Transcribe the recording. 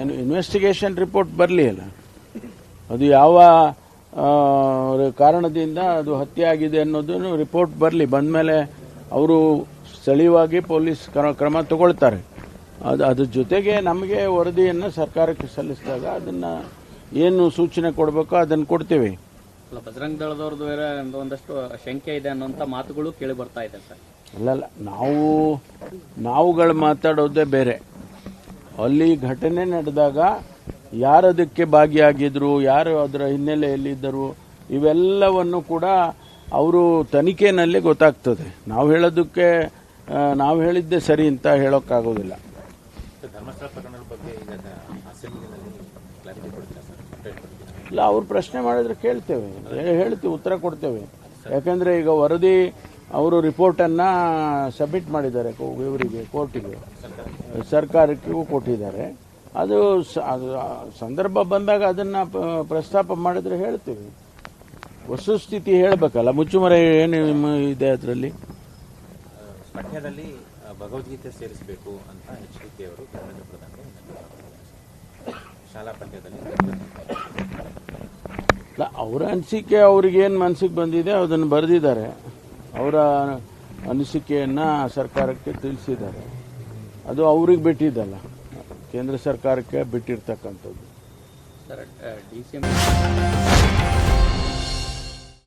ಏನು investigation report ಬರಲಿ ಅಲ್ಲ? ಅದು ಯಾವ ಕಾರಣದಿಂದ ಅದು ಹತ್ಯೆ ಆಗಿದೆ ಅನ್ನೋದನ್ನು ರಿಪೋರ್ಟ್ ಬರಲಿ. ಬಂದಮೇಲೆ ಅವರು ಸ್ಥಳೀಯವಾಗಿ ಪೊಲೀಸ್ ಕ್ರ- ಕ್ರಮ ತಗೊಳ್ತಾರೆ. ಅದು ಅದ್ರ ಜೊತೆಗೆ ನಮಗೆ ವರದಿಯನ್ನು ಸರ್ಕಾರಕ್ಕೆ ಸಲ್ಲಿಸಿದಾಗ ಅದನ್ನು ಏನು ಸೂಚನೆ ಕೊಡಬೇಕೋ ಅದನ್ನು ಕೊಡ್ತೀವಿ. ಬಜರಂಗ ದಳದವ್ರದ್ದು ಬೇರೆ ಒಂದಷ್ಟು ಶಂಕೆ ಇದೆ ಅನ್ನೋಂಥ ಮಾತುಗಳು ಕೇಳಿ ಬರ್ತಾ ಇದೆ ಸರ್. ಅಲ್ಲಲ್ಲ ನಾವು ನಾವುಗಳು ಮಾತಾಡೋದೇ ಬೇರೆ. ಅಲ್ಲಿ ಘಟನೆ ನಡೆದಾಗ ಯಾರು ಅದಕ್ಕೆ ಭಾಗಿಯಾಗಿದ್ರು, ಯಾರು ಅದರ ಹಿನ್ನೆಲೆಯಲ್ಲಿದ್ದರು, ಇವೆಲ್ಲವನ್ನು ಕೂಡ ಅವರು ತನಿಖೆನಲ್ಲಿ ಗೊತ್ತಾಗ್ತದೆ. ನಾವು ಹೇಳೋದಕ್ಕೆ ನಾವು ಹೇಳಿದ್ದೆ ಸರಿ ಅಂತ ಹೇಳೋಕ್ಕಾಗೋದಿಲ್ಲ. ಇಲ್ಲ, ಅವ್ರು ಪ್ರಶ್ನೆ ಮಾಡಿದ್ರೆ ಕೇಳ್ತೇವೆ. ಹೇಳ್ತೀವಿ, ಉತ್ತರ ಕೊಡ್ತೇವೆ. ಯಾಕಂದ್ರೆ ಈಗ ವರದಿ ಅವರು ರಿಪೋರ್ಟನ್ನು ಸಬ್ಮಿಟ್ ಮಾಡಿದ್ದಾರೆ ಇವರಿಗೆ ಕೋರ್ಟಿಗೆ. ಸರ್ಕಾರಕ್ಕೂ ಕೊಟ್ಟಿದ್ದಾರೆ. ಅದು ಸಂದರ್ಭ ಬಂದಾಗ ಅದನ್ನು ಪ್ರಸ್ತಾಪ ಮಾಡಿದರೆ ಹೇಳ್ತೀವಿ. ವಸ್ತುಸ್ಥಿತಿ ಹೇಳಬೇಕಲ್ಲ ಮುಚ್ಚುಮರೆ ಏನು ನಿಮ್ಮ ಇದೆ ಅದರಲ್ಲಿ? ಪಠ್ಯದಲ್ಲಿ ಭಗವದ್ಗೀತೆ ಸೇರಿಸಬೇಕು ಅಂತ ಎಚ್ ಡಿ ಕೆ ಅವರು ಧರ್ಮೇಂದ್ರ. ಶಾಲಾ ಪಠ್ಯದಲ್ಲಿ ಅವರ ಅನಿಸಿಕೆ ಅವ್ರಿಗೇನು ಮನಸ್ಸಿಗೆ ಬಂದಿದೆ ಅದನ್ನು ಬರೆದಿದ್ದಾರೆ. ಅವರ ಅನಿಸಿಕೆಯನ್ನು ಸರ್ಕಾರಕ್ಕೆ ತಿಳಿಸಿದ್ದಾರೆ. ಅದು ಅವ್ರಿಗೆ ಬಿಟ್ಟಿದ್ದಲ್ಲ ಕೇಂದ್ರ ಸರ್ಕಾರಕ್ಕೆ ಬಿಟ್ಟಿರ್ತಕ್ಕಂಥದ್ದು.